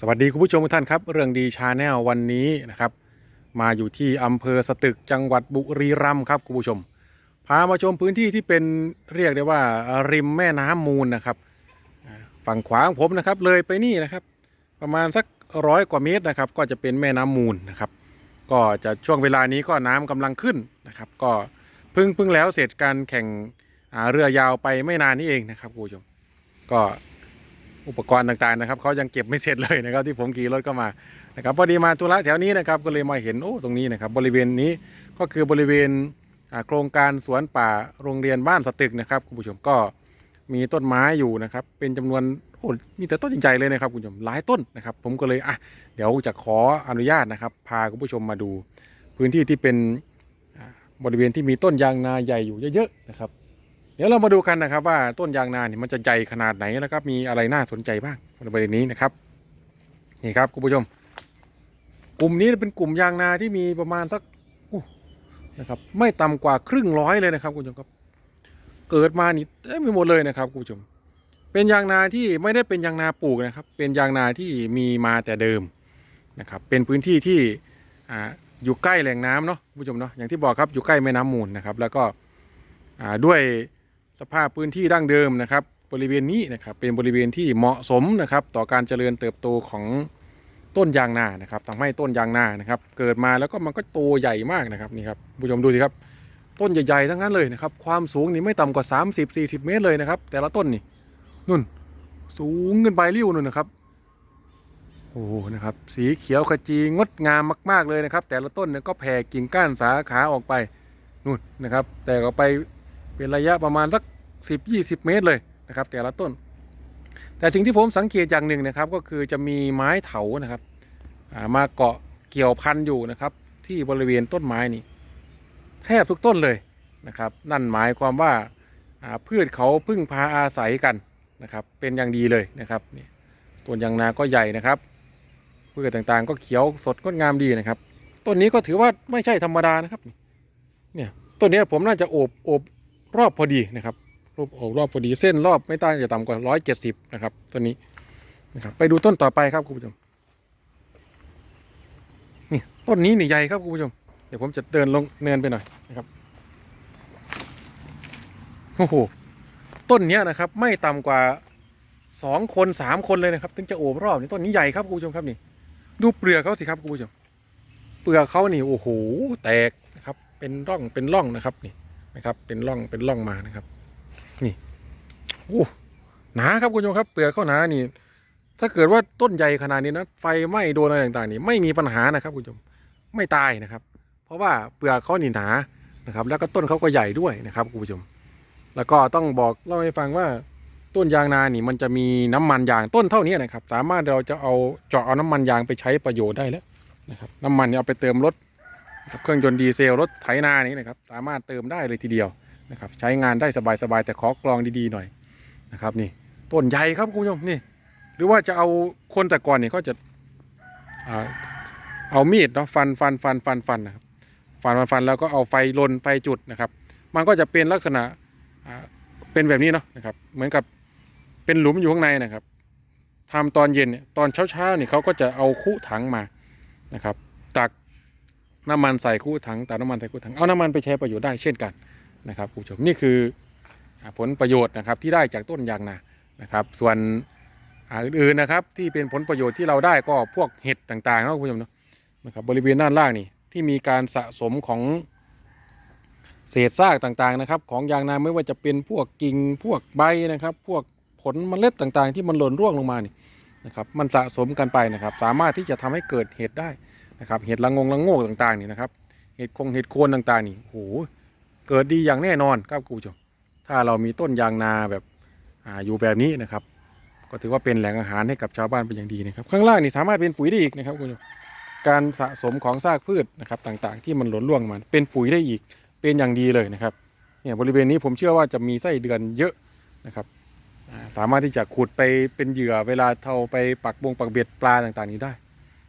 สวัสดีคุณผู้ชมทุกท่านครับ เรื่องดีชาแนลวันนี้นะครับ มาอยู่ที่อำเภอสตึกจังหวัดบุรีรัมย์ครับคุณผู้ชม พามาชมพื้นที่ที่เป็นเรียกได้ว่าริมแม่น้ำมูลนะครับ ฝั่งขวาของผมนะครับ เลยไปนี่นะครับ ประมาณสักร้อยกว่าเมตรนะครับ ก็จะเป็นแม่น้ำมูลนะครับ ก็จะช่วงเวลานี้ก็น้ำกำลังขึ้นนะครับ ก็เพิ่งเพิ่งแล้วเสร็จการแข่งเรือยาวไปไม่นานนี้เองนะครับคุณผู้ชม ก็ อุปกรณ์ต่างๆนะครับเขายังเก็บไม่เสร็จเลยนะครับที่ผมขี่รถก็มานะครับพอดีมาธุระแถวนี้นะครับก็เลยมาเห็นโอ้ตรงนี้นะครับบริเวณนี้ก็คือบริเวณโครงการสวนป่าโรงเรียนบ้านสตึกนะครับคุณผู้ชมก็มีต้นไม้อยู่นะครับเป็นจำนวนโอ้มีแต่ต้นใหญ่เลยนะครับคุณผู้ชมหลายต้นนะครับ ผมก็เลยอะเดี๋ยวจะขออนุญาตนะครับ พาคุณผู้ชมมาดู พื้นที่ที่เป็นบริเวณที่มีต้นยางนาใหญ่อยู่เยอะๆนะครับ เดี๋ยวเรามาดูกันนะครับ ว่าต้นยางนาเนี่ยมันจะใหญ่ขนาดไหนนะครับ มีอะไรน่าสนใจบ้างในประเด็นนี้นะครับนี่ครับคุณผู้ชม กลุ่มนี้เป็นกลุ่มยางนาที่มีประมาณสักนะครับ ไม่ต่ำกว่าครึ่งร้อยเลยนะครับคุณผู้ชมครับ เกิดมานี่เต็มไปหมดเลยนะครับคุณผู้ชม เป็นยางนาที่ไม่ได้เป็นยางนาปลูกนะครับ เป็นยางนาที่มีมาแต่เดิมนะครับ เป็นพื้นที่ที่อ่าอยู่ใกล้แหล่งน้ำเนาะคุณผู้ชมเนาะอย่างที่บอกครับอยู่ใกล้แม่น้ำมูลนะครับ แล้วก็อ่าด้วย สภาพพื้นที่ดั้งเดิมนะครับ บริเวณนี้นะครับเป็นบริเวณที่เหมาะสมนะครับ ต่อการเจริญเติบโตของต้นยางนานะครับทำให้ต้นยางนานะครับ เกิดมาแล้วก็มันก็โตใหญ่มากนะครับนี่ครับผู้ชมดูสิครับ ต้นใหญ่ๆทั้งนั้นเลยนะครับ ความสูงนี่ไม่ต่ำกว่า 30-40 เมตรเลยนะครับ แต่ละต้นนี่นุ่น สูงขึ้นไปริ้วนุ่นนะครับโอ้โหนะครับ สีเขียวขจีงดงามมาก ๆเลยนะครับ แต่ละต้นเนี่ยก็แผ่กิ่งก้านสาขาออกไปนู่นนะครับ แต่ออกไป เป็นระยะประมาณสัก 10 20 เมตรเลยนะครับ แต่ละต้น แต่สิ่งที่ผมสังเกตอย่างหนึ่งนะครับ ก็คือจะมีไม้เถานะครับามาเกาะเกี่ยวพันอยู่นะครับ ที่บริเวณต้นไม้นี่แทบทุกต้นเลยนะครับ นั่นหมายความว่าาพืชเขาพึ่งพาอาศัยกันนะครับ เป็นอย่างดีเลยนะครับนี่ต้นยางนาก็ใหญ่นะครับพืชต่างๆ ก็เขียวสดงดงามดีนะครับต้นนี้ก็ถือว่าไม่ใช่ธรรมดานะครับ เนี่ยต้นนี้ผมน่าจะโอบโอบ รอบพอดีนะครับรอบโอบรอบพอดีเส้นรอบไม่ต่างจะต่ำกว่าร้อยเจ็ดสิบนะครับต้นนี้นะครับ ไปดูต้นต่อไปครับคุณผู้ชมนี่ต้นนี้นี่ใหญ่ครับคุณผู้ชมเดี๋ยวผมจะเดินลงเนินไปหน่อยนะครับโอ้โหต้นเนี้ยนะครับ ไม่ต่ำกว่าสองคนสามคนเลยนะครับ ถึงจะโอบรอบนี่ต้นนี้ใหญ่ครับคุณผู้ชมครับนี่ดูเปลือกเขาสิครับคุณผู้ชมเปลือกเขานี่โอ้โหแตกนะครับ เป็นร่องเป็นร่องนะครับนี่ นะครับ เป็นร่องเป็นร่องมานะครับ นี่โอ้หนาครับคุณผู้ชมครับเปลือกเขาหนานี่ ถ้าเกิดว่าต้นใหญ่ขนาดนี้นะไฟไหม้โดนอะไรต่างๆ นี่ไม่มีปัญหานะครับคุณผู้ชมไม่ตายนะครับ เพราะว่าเปลือกเขานี่หนานะครับ แล้วก็ต้นเขาก็ใหญ่ด้วยนะครับคุณผู้ชม แล้วก็ต้องบอกเล่าให้ฟังว่าต้นยางนานี่มันจะมีน้ำมันยางต้นเท่านี้นะครับ สามารถเราจะเอาเจาะเอาน้ำมันยางไปใช้ประโยชน์ได้แล้วนะครับ น้ำมันเนี่ยเอาไปเติมรถ เครื่องยนต์ดีเซลรถไถนานี้นะครับสามารถเติมได้เลยทีเดียวนะครับใช้งานได้สบายๆแต่ขอกรองดีๆหน่อยนะครับนี่ต้นใหญ่ครับคุณผู้ชมนี่หรือว่าจะเอาคนแต่ก่อนเนี่ยเขาจะเอามีดเนาะฟันฟันฟันฟันฟันนะครับฟันฟันฟันแล้วก็เอาไฟลนไฟจุดนะครับ มันก็จะเป็นลักษณะเป็นแบบนี้เนาะนะครับเหมือนกับเป็นหลุมอยู่ข้างในนะครับทำตอนเย็นเนี่ยตอนเช้าๆเนี่ยเขาก็จะเอาคุถังมานะครับ น้ำมันใส่คู่ถังแตักน้ำมันใส่คู่ถังเอาน้ำมันไปใช้ประโยชน์ได้เช่นกันนะครับคุณผู้ชมนี่คือผลประโยชน์นะครับที่ได้จากต้นยางนานะครับ ส่วนอื่นๆนะครับ ที่เป็นผลประโยชน์ที่เราได้ก็พวกเห็ดต่างๆนะคุณผู้ชมนะครับบริเวณด้านล่างนี่ที่มีการสะสมของเศษซากต่างๆนะครับ ของยางนาไม่ว่าจะเป็นพวกกิ่งพวกใบนะครับ พวกผลเมล็ดต่างๆ ที่มันหล่นร่วงลงมานี่นะครับ มันสะสมกันไปนะครับ สามารถที่จะทำให้เกิดเห็ดได้ นะครับเห็ดละงงละโงกต่างๆนี่นะครับเห็ดคงเห็ดโคนต่างๆนี่โอ้โหเกิดดีอย่างแน่นอนครับคุณผู้ชมถ้าเรามีต้นยางนาแบบออยู่แบบนี้นะครับ ก็ถือว่าเป็นแหล่งอาหารให้กับชาวบ้านเป็นอย่างดีนะครับ ข้างล่างนี่สามารถเป็นปุ๋ยได้อีกนะครับคุณผู้ชมการสะสมของซากพืชนะครับต่างๆ ที่มันหล่นร่วงมาเป็นปุ๋ยได้อีกเป็นอย่างดีเลยนะครับเนี่ยบริเวณนี้ผมเชื่อว่าจะมีไส้เดือนเยอะนะครับสามารถที่จะขุดไปเป็นเหยื่อเวลาเท่าไปปักบงปักเบ็ดปลาต่างๆ นี้ได้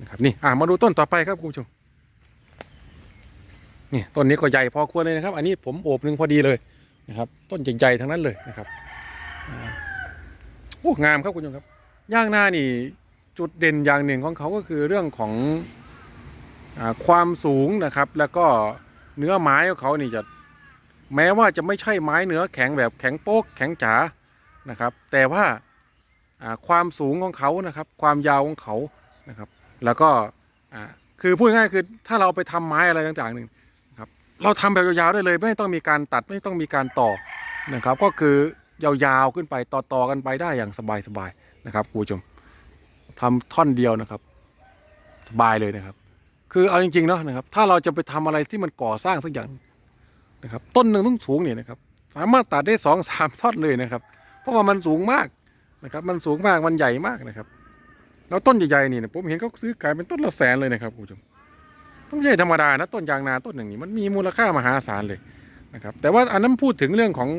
นะครับนี่อ่ามาดูต้นต่อไปครับคุณผู้ชมนี่ต้นนี้ก็ใหญ่พอควรเลยนะครับ อันนี้ผมโอบหนึ่งพอดีเลยนะครับ ต้นใหญ่ๆทั้งนั้นเลยนะครับโอ้งามครับคุณผู้ชมครับย่างหน้านี่จุดเด่นอย่างหนึ่งของเขาก็คือเรื่องของอความสูงนะครับ แล้วก็เนื้อไม้ของเขานี่จะแม้ว่าจะไม่ใช่ไม้เนื้อแข็งแบบแข็งโป๊กแข็งจ๋านะครับ แต่ว่าความสูงของเขานะครับ ความยาวของเขานะครับ แล้วก็คือพูดง่ายคือถ้าเราไปทำไม้อะไรต่างๆหนึ่งครับเราทำแบบยาวๆได้เลย ไม่ต้องมีการตัดไม่ต้องมีการต่อนะครับ ก็คือยาวๆขึ้นไปต่อๆกันไปได้อย่างสบายๆนะครับคุณผู้ชมทำท่อนเดียวนะครับ สบายเลยนะครับ คือเอาจริงๆเนาะนะครับ ถ้าเราจะไปทำอะไรที่มันก่อสร้างสักอย่างนะครับ ต้นหนึ่งต้องสูงเนี่ยนะครับ สามารถตัดได้สองสามท่อนเลยนะครับ เพราะว่ามันสูงมากนะครับ มันสูงมากมันใหญ่มากนะครับ แล้วต้นใหญ่ๆนี่นะผมเห็นเขาซื้อขายเป็นต้นละแสนเลยนะครับคุณผู้ชมต้นใหญ่ธรรมดานะต้นยางนาต้นอย่างนี้มันมีมูลค่ามหาศาลเลยนะครับ แต่ว่าอันนั้นพูดถึงเรื่องของ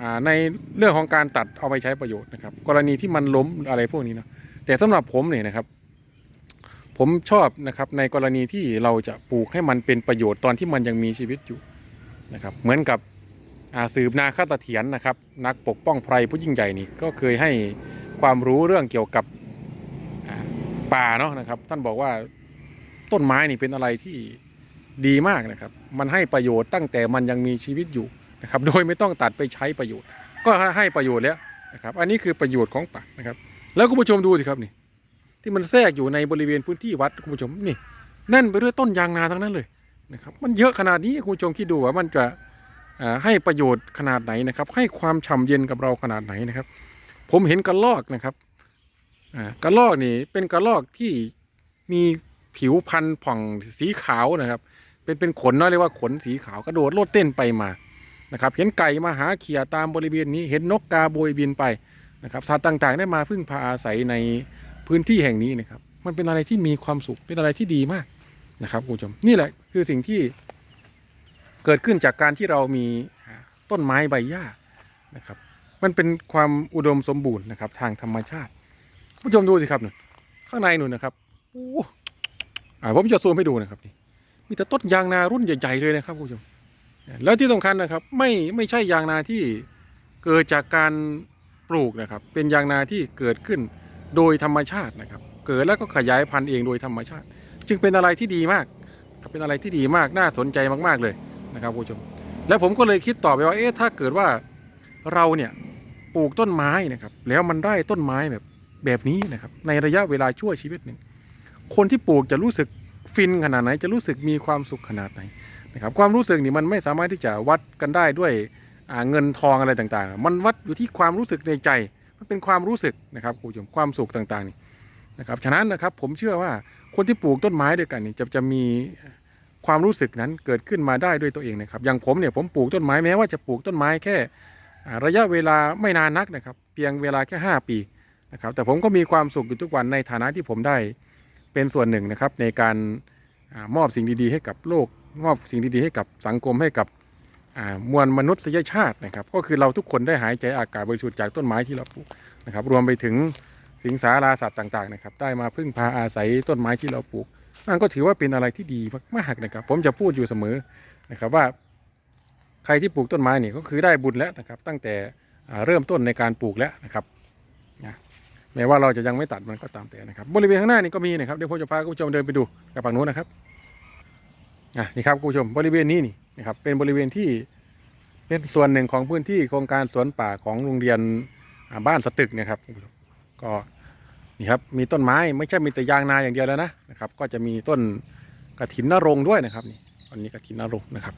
อในเรื่องของการตัดเอาไปใช้ประโยชน์นะครับ กรณีที่มันล้มอะไรพวกนี้เนาะแต่สำหรับผมเนี่ยนะครับ ผมชอบนะครับในกรณีที่เราจะปลูกให้มันเป็นประโยชน์ตอนที่มันยังมีชีวิตอยู่นะครับ เหมือนกับอาสืบนาคาตเถียนนะครับ นักปกป้องไพรผู้ยิ่งใหญ่นี่ก็เคยให้ความรู้เรื่องเกี่ยวกับ ป่าเนาะนะครับ ท่านบอกว่าต้นไม้นี่เป็นอะไรที่ดีมากนะครับ มันให้ประโยชน์ตั้งแต่มันยังมีชีวิตอยู่นะครับ โดยไม่ต้องตัดไปใช้ประโยชน์ ก็ให้ประโยชน์แล้วนะครับ อันนี้คือประโยชน์ของป่านะครับ แล้วคุณผู้ชมดูสิครับนี่ ที่มันแทรกอยู่ในบริเวณพื้นที่วัดคุณผู้ชมนี่แน่นไปด้วยต้นยางนาทั้งนั้นเลยนะครับ มันเยอะขนาดนี้คุณผู้ชมคิดดูว่ามันจะให้ประโยชน์ขนาดไหนนะครับ ให้ความฉ่ำเย็นกับเราขนาดไหนนะครับ ผมเห็นกระลอกนะครับ กระลอกนี่เป็นกระลอกที่มีผิวพันธุ์ผ่องสีขาวนะครับ เป็นเป็นขนเนาะเรียกว่าขนสีขาวกระโดดโลดเต้นไปมานะครับ เห็นไก่มาหาเขียตามบริเวณนี้เห็นนกกาโบยบินไปนะครับสัตว์ต่างๆได้มาพึ่งพาอาศัยในพื้นที่แห่งนี้นะครับ มันเป็นอะไรที่มีความสุขเป็นอะไรที่ดีมากนะครับคุณผู้ชมนี่แหละคือสิ่งที่เกิดขึ้นจากการที่เรามีต้นไม้ใบหญ้านะครับ มันเป็นความอุดมสมบูรณ์นะครับทางธรรมชาติ ผู้ชมดูสิครับนู่นข้างในนู่นนะครับโอ้อ่าผมจะซูมให้ดูนะครับนี่มีแต่ต้นยางนารุ่นใหญ่ ๆเลยนะครับผู้ชมแล้วที่สำคัญนะครับ ไม่ไม่ใช่ยางนาที่เกิดจากการปลูกนะครับ เป็นยางนาที่เกิดขึ้นโดยธรรมชาตินะครับ เกิดแล้วก็ขยายพันธุ์เองโดยธรรมชาติ จึงเป็นอะไรที่ดีมากเป็นอะไรที่ดีมากน่าสนใจมากๆเลยนะครับผู้ชม แล้วผมก็เลยคิดต่อไปว่าเอ๊ะถ้าเกิดว่าเราเนี่ยปลูกต้นไม้นะครับ แล้วมันได้ต้นไม้แบบ แบบนี้นะครับในระยะเวลาชั่วชีวิตหนึ่ง คนที่ปลูกจะรู้สึกฟินขนาดไหน จะรู้สึกมีความสุขขนาดไหนนะครับความรู้สึกนี่มันไม่สามารถที่จะวัดกันได้ด้วยเงินทองอะไรต่างๆ มันวัดอยู่ที่ความรู้สึกในใจ มันเป็นความรู้สึกนะครับคุณผู้ชมความสุขต่างๆนี่นะครับฉะนั้นนะครับผมเชื่อว่าคนที่ปลูกต้นไม้ด้วยกันนี่จะจะมีความรู้สึกนั้นเกิดขึ้นมาได้ด้วยตัวเองนะครับ อย่างผมเนี่ยผมปลูกต้นไม้แม้ว่าจะปลูกต้นไม้แค่ระยะเวลาไม่นานนักนะครับ เพียงเวลาแค่ 5 ปี นะครับแต่ผมก็มีความสุขอยู่ทุกวันในฐานะที่ผมได้เป็นส่วนหนึ่งนะครับ ในการอมอบสิ่งดีๆ ให้กับโลก มอบสิ่งดีๆ ให้กับสังคมให้กับมวลมนุษยชาตินะครับ ก็คือเราทุกคนได้หายใจอากาศบริสุทธิ์จากต้นไม้ที่เราปลูกนะครับ รวมไปถึงสิงสาราสัตว์ต่างๆนะครับ ได้มาพึ่งพาอาศัยต้นไม้ที่เราปลูกนั่นก็ถือว่าเป็นอะไรที่ดีมากๆนะครับ ผมจะพูดอยู่เสมอนะครับว่า ใครที่ปลูกต้นไม้นี่ก็คือได้บุญแล้วนะครับ ตั้งแต่เริ่มต้นในการปลูกแล้วนะครับ แม้ว่าเราจะยังไม่ตัดมันก็ตามแต่นะครับ บริเวณข้างหน้านี่ก็มีนะครับเดี๋ยวผมจะพาคุณผู้ชมเดินไปดูกับฝั่งนู้นนะครับอะนี่ครับคุณผู้ชมบริเวณนี้นี่นะครับเป็นบริเวณที่เป็นส่วนหนึ่งของพื้นที่โครงการสวนป่าของโรงเรียนบ้านสตึกนะครับคุณผู้ชมก็นี่ครับมีต้นไม้ไม่ใช่มีแต่ยางนาอย่างเดียวแล้วนะนะครับ ก็จะมีต้นกระถินนรงด้วยนะครับนี่อันนี้กระถินนรงนะครับ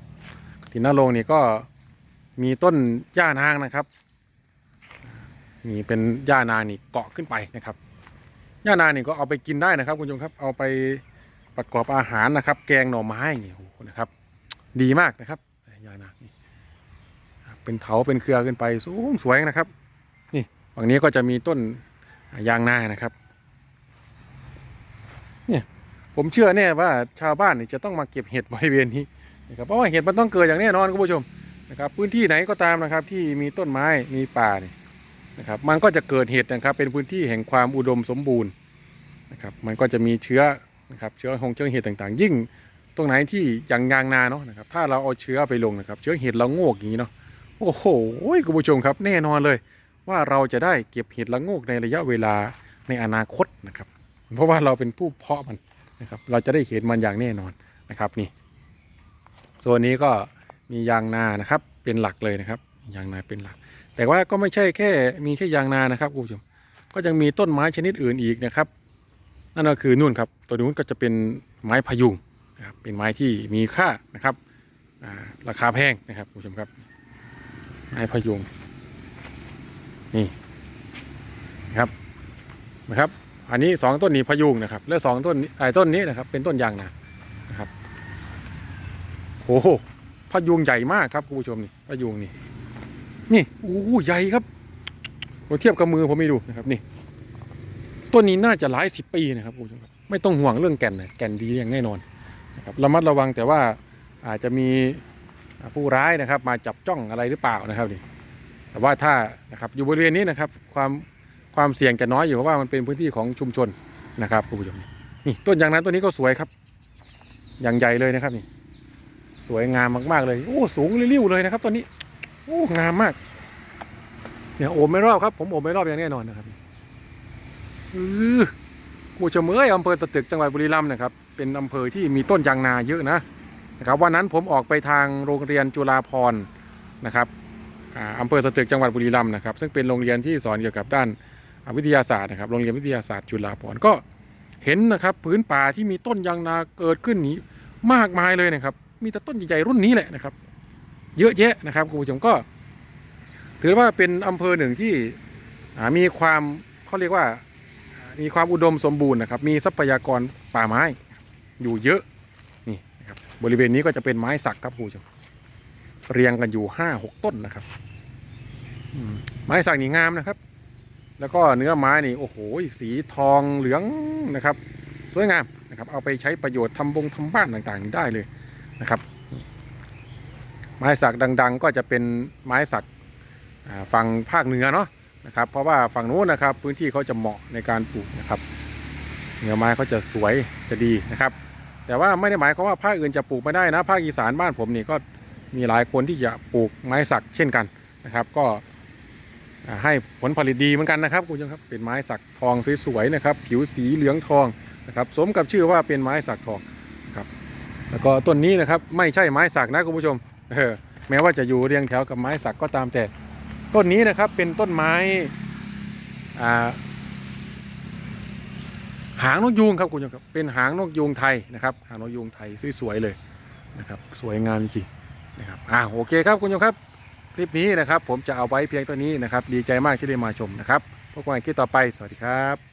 กระถินนรงนี่ก็มีต้นหญ้านางนะครับ นี่เป็นหญ้านานี่เกาะขึ้นไปนะครับหญ้านานี่ก็เอาไปกินได้นะครับ คุณผู้ชมครับ เอาไปประกอบอาหารนะครับ แกงหน่อไม้อย่างเงี้ยนะครับ ดีมากนะครับหญ้านานี่เป็นเถาเป็นเครือขึ้นไปสูงสวยนะครับ นี่ฝั่งนี้ก็จะมีต้นยางนานะครับ เนี่ยผมเชื่อแน่ว่าชาวบ้านนี่จะต้องมาเก็บเห็ดบริเวณนี้นะครับเพราะว่าเห็ดมันต้องเกิดอย่างแน่นอนคุณผู้ชมนะครับ พื้นที่ไหนก็ตามนะครับ ที่มีต้นไม้มีป่านี่ นะครับมันก็จะเกิดเห็ดนะครับ เป็นพื้นที่แห่งความอุดมสมบูรณ์นะครับ มันก็จะมีเชื้อนะครับเชื้อหงเชื้อเห็ดต่างๆ ยิ่งตรงไหนที่อย่างยางนาเนาะนะครับ ถ้าเราเอาเชื้อไปลงนะครับ เชื้อเห็ดเราโงกอย่างนี้เนาะโอ้โหคุณผู้ชมครับแน่นอนเลย ว่าเราจะได้เก็บเห็ดละโงกในระยะเวลาในอนาคตนะครับ เพราะว่าเราเป็นผู้เพาะมันนะครับ เราจะได้เห็นมันอย่างแน่นอนนะครับนี่ส่วนนี้ก็มียางนานะครับเป็นหลักเลยนะครับ ยางนาเป็นหลัก แต่ว่าก็ไม่ใช่แค่มีแค่ยางนานะครับคุณผู้ชมก็ยังมีต้นไม้ชนิดอื่นอีกนะครับ นั่นก็คือนู่นครับ ตัวนู้นก็จะเป็นไม้พยุงนะครับเป็นไม้ที่มีค่านะครับราคาแพงนะครับคุณผู้ชมครับ ไม้พยุงนี่นะครับนะครับ อันนี้สองต้นนี้พยุงนะครับแล้วสองต้นไอ้ต้นนี้นะครับ เป็นต้นยางนานะครับโอ้โหพยุงใหญ่มากครับคุณผู้ชมนี่พยุงนี่ นี่โอ้ใหญ่ครับผมเทียบกับมือผมไม่ดูนะครับนี่ต้นนี้น่าจะหลายสิบปีนะครับคุณผู้ชมครับไม่ต้องห่วงเรื่องแก่นนะแก่นดีอย่างแน่นอนนะครับระมัดระวังแต่ว่าอาจจะมีผู้ร้ายนะครับ มาจับจ้องอะไรหรือเปล่านะครับนี่แต่ว่าถ้านะครับอยู่บริเวณนี้นะครับ ความความเสี่ยงจะน้อยอยู่เพราะว่ามันเป็นพื้นที่ของชุมชนนะครับคุณผู้ชมนี่ต้นยางนั้นต้นนี้ก็สวยครับ อย่างใหญ่เลยนะครับนี่ สวยงามมากๆเลยโอ้สูงริ้วเลยนะครับต้นนี้ โอ้งามมาก เนี่ยโอบไม่รอบครับ ผมโอบไม่รอบอย่างแน่นอนนะครับอือกูชมเอ้ยอำเภอสตึกจังหวัดบุรีรัมย์นะครับ เป็นอำเภอที่มีต้นยางนาเยอะนะนะครับวันนั้นผมออกไปทางโรงเรียนจุฬาภรนะครับอำเภอสตึกจังหวัดบุรีรัมย์นะครับ ซึ่งเป็นโรงเรียนที่สอนเกี่ยวกับด้านวิทยาศาสตร์นะครับ โรงเรียนวิทยาศาสตร์จุฬาภรก็เห็นนะครับพื้นป่าที่มีต้นยางนาเกิดขึ้นนี้มากมายเลยนะครับ มีแต่ต้นใหญ่ๆรุ่นนี้แหละนะครับ เยอะแยะนะครับคุณผู้ชมก็ ถือว่าเป็นอำเภอหนึ่งที่มีความเขาเรียกว่ามีความอุดมสมบูรณ์นะครับ มีทรัพยากรป่าไม้อยู่เยอะนี่นะครับบริเวณนี้ก็จะเป็นไม้สักครับคุณผู้ชมเรียงกันอยู่ห้าหกต้นนะครับไม้สักนี่งามนะครับ แล้วก็เนื้อไม้นี่โอ้โหสีทองเหลืองนะครับ สวยงามนะครับ เอาไปใช้ประโยชน์ทำบงทำบ้านต่างๆ ได้เลยนะครับ ไม้สักดัง ๆ ก็จะเป็นไม้สักฝั่งภาคเหนือเนาะนะครับ เพราะว่าฝั่งนู้นนะครับ พื้นที่เขาจะเหมาะในการปลูกนะครับเนื้อไม้เขาจะสวยจะดีนะครับ แต่ว่าไม่ได้หมายความว่าภาคอื่นจะปลูกไม่ได้นะภาคอีสานบ้านผมนี่ก็มีหลายคนที่จะปลูกไม้สักเช่นกันนะครับ ก็ให้ผลผลิตดีเหมือนกันนะครับคุณผู้ชมครับเป็นไม้สักทองสวยๆนะครับ ผิวสีเหลืองทองนะครับ สมกับชื่อว่าเป็นไม้สักทองครับแล้วก็ต้นนี้นะครับไม่ใช่ไม้สักนะคุณผู้ชม เออแม้ว่าจะอยู่เรียงแถวกับไม้สักก็ตามแต่ ต้นนี้นะครับเป็นต้นไม้อ่าหางนกยูงครับคุณผู้ชมครับเป็นหางนกยูงไทยนะครับ หางนกยูงไทยสวยๆเลยนะครับ สวยงามจริงนะครับอ่าโอเคครับคุณผู้ชมครับ คลิปนี้นะครับ ผมจะเอาไว้เพียงตัวนี้นะครับ ดีใจมากที่ได้มาชมนะครับพบกันคลิปต่อไปสวัสดีครับ